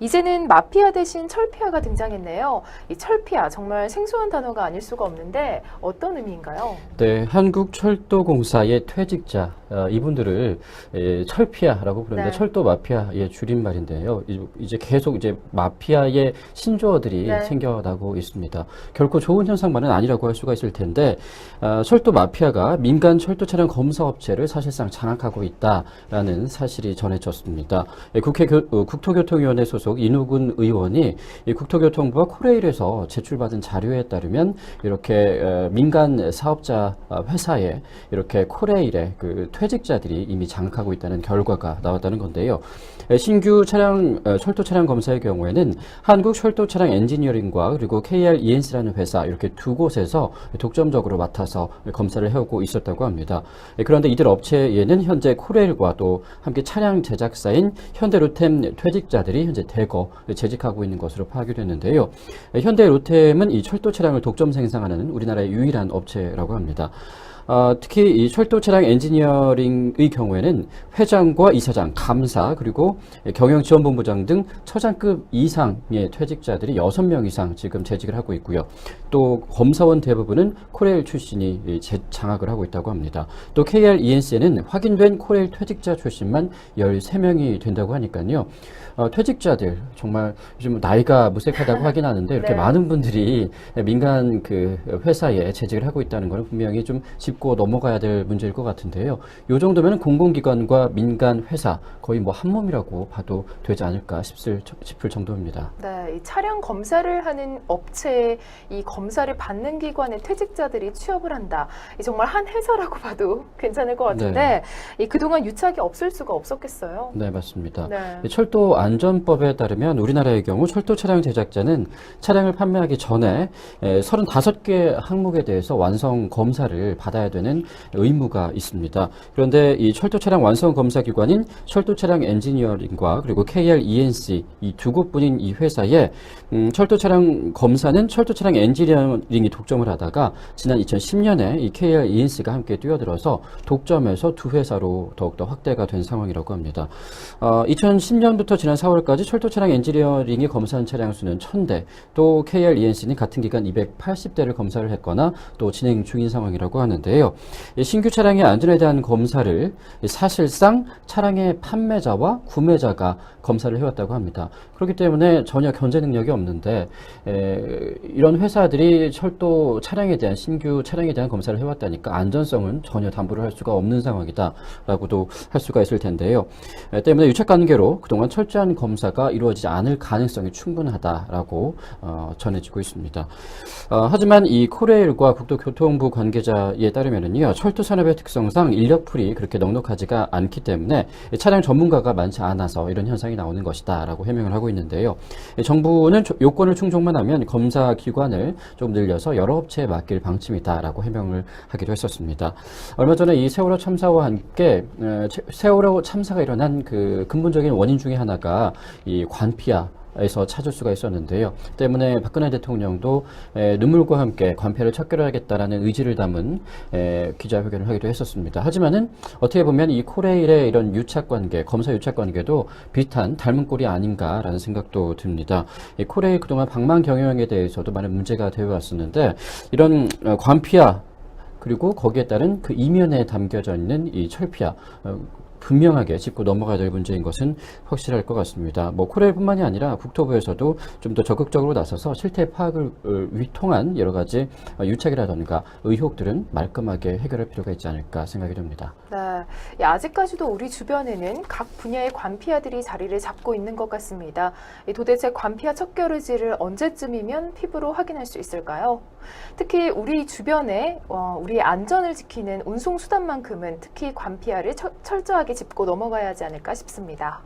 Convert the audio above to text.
이제는 마피아 대신 철피아가 등장했네요. 이 철피아 정말 생소한 단어가 아닐 수가 없는데 어떤 의미인가요? 네, 한국철도공사의 퇴직자 어, 이분들을 에, 철피아라고 부릅니다. 네. 철도 마피아의 줄임말인데요. 이- 이제 계속 이제 마피아의 신조어들이 네. 생겨나고 있습니다. 결코 좋은 현상만은 아니라고 할 수가 있을 텐데 어, 철도 마피아가 민간 철도 차량 검사 업체를 사실상 장악하고 있다라는 사실이 전해졌습니다. 예, 국회 교- 어, 국토교통위원회 소속 이누근 의원이 이 국토교통부와 코레일에서 제출받은 자료에 따르면 이렇게 어, 민간 사업자 어, 회사에 이렇게 코레일의 그 퇴직자들이 이미 장악하고 있다는 결과가 나왔다는 건데요. 에, 신규 차량 어, 철도 차량 검사의 경우에는 한국 철도 차량 엔지니어링과 그리고 KR ENC라는 회사 이렇게 두 곳에서 독점적으로 맡아서 검사를 해오고 있었다고 합니다. 에, 그런데 이들 업체에는 현재 코레일과 또 함께 차량 제작사인 현대로템 퇴직자들이 현재 대거 재직하고 있는 것으로 파악이 됐는데요. 에, 현대로템은 이 철도 차량을 독점 생산하는 우리나라의 유일한 업체라고 합니다. 어, 특히 이 철도 차량 엔지니어링의 경우에는 회장과 이사장, 감사, 그리고 경영지원본부장 등 처장급 이상의 퇴직자들이 6명 이상 지금 재직을 하고 있고요. 또 검사원 대부분은 코레일 출신이 장악을 하고 있다고 합니다. 또 KR ENC에는 확인된 코레일 퇴직자 출신만 13명이 된다고 하니까요. 어, 퇴직자들 정말 요즘 나이가 무색하다고 하긴 하는데 이렇게 네. 많은 분들이 민간 그 회사에 재직을 하고 있다는 것은 분명히 좀 짚고 넘어가야 될 문제일 것 같은데요. 요 정도면 공공기관과 민간 회사 거의 뭐 한 몸이라고 봐도 되지 않을까 싶을, 싶을 정도입니다. 네, 이 차량 검사를 하는 업체에 이 검사를 받는 기관의 퇴직자들이 취업을 한다. 이 정말 한 회사라고 봐도 괜찮을 것 같은데 이 그동안 유착이 없을 수가 없었겠어요. 네, 맞습니다. 네. 이 철도 안전법에 따르면 우리나라의 경우 철도 차량 제작자는 차량을 판매하기 전에 35개 항목에 대해서 완성 검사를 받아야 되는 의무가 있습니다. 그런데 이 철도 차량 완성 검사 기관인 철도 차량 엔지니어링과 그리고 KR ENC 이 두 곳뿐인 이 회사에 음, 철도 차량 검사는 철도 차량 엔지니어링이 독점을 하다가 지난 2010년에 이 KR ENC가 함께 뛰어들어서 독점에서 두 회사로 더욱더 확대가 된 상황이라고 합니다. 어, 2010년부터 지난 4월까지 철도 차량 엔지니어링이 검사한 차량 수는 1000대, 또 KR ENC는 같은 기간 280대를 검사를 했거나 또 진행 중인 상황이라고 하는데요. 이 신규 차량의 안전에 대한 검사를 사실상 차량의 판매자와 구매자가 검사를 해왔다고 합니다. 그렇기 때문에 전혀 견제 능력이 없는데 에, 이런 회사들이 철도 차량에 대한 신규 차량에 대한 검사를 해왔다니까 안전성은 전혀 담보를 할 수가 없는 상황이다라고도 할 수가 있을 텐데요. 에, 때문에 유착 관계로 그동안 철저한 검사가 이루어지지 않을 가능성이 충분하다라고 어, 전해지고 있습니다. 어, 하지만 이 코레일과 국토교통부 관계자에 따르 면은요 철도 산업의 특성상 인력풀이 그렇게 넉넉하지가 않기 때문에 차량 전문가가 많지 않아서 이런 현상이 나오는 것이다라고 해명을 하고 있는데요. 정부는 조- 요건을 충족만 하면 검사 기관을 좀 늘려서 여러 업체에 맡길 방침이다라고 해명을 하기도 했었습니다. 얼마 전에 이 세월호 참사와 함께 에, 체- 세월호 참사가 일어난 그 근본적인 원인 중에 하나가 이 관피아 에서 찾을 수가 있었는데요. 때문에 박근혜 대통령도 에, 눈물과 함께 관폐를 척결하겠다라는 의지를 담은 에, 기자회견을 하기도 했었습니다. 하지만은 어떻게 보면 이 코레일의 이런 유착 관계, 검사 유착 관계도 비슷한 닮은 꼴이 아닌가라는 생각도 듭니다. 이 코레일 그동안 방만 경영에 대해서도 많은 문제가 되어 왔었는데 이런 어, 관피아 그리고 거기에 따른 그 이면에 담겨져 있는 이 철피아 어, 분명하게 짚고 넘어가야 될 문제인 것은 확실할 것 같습니다. 뭐 코레일뿐만이 아니라 국토부에서도 좀 더 적극적으로 나서서 실태 파악을 어, 위통한 여러 가지 어, 유착이라던가 의혹들은 말끔하게 해결할 필요가 있지 않을까 생각이 듭니다. 네. 이 아직까지도 우리 주변에는 각 분야의 관피아들이 자리를 잡고 있는 것 같습니다. 이 도대체 관피아 척결 의지를 언제쯤이면 피부로 확인할 수 있을까요? 특히 우리 주변에 어, 우리의 안전을 지키는 운송 수단만큼은 특히 관피아를 철- 철저하게 짚고 넘어가야 하지 않을까 싶습니다.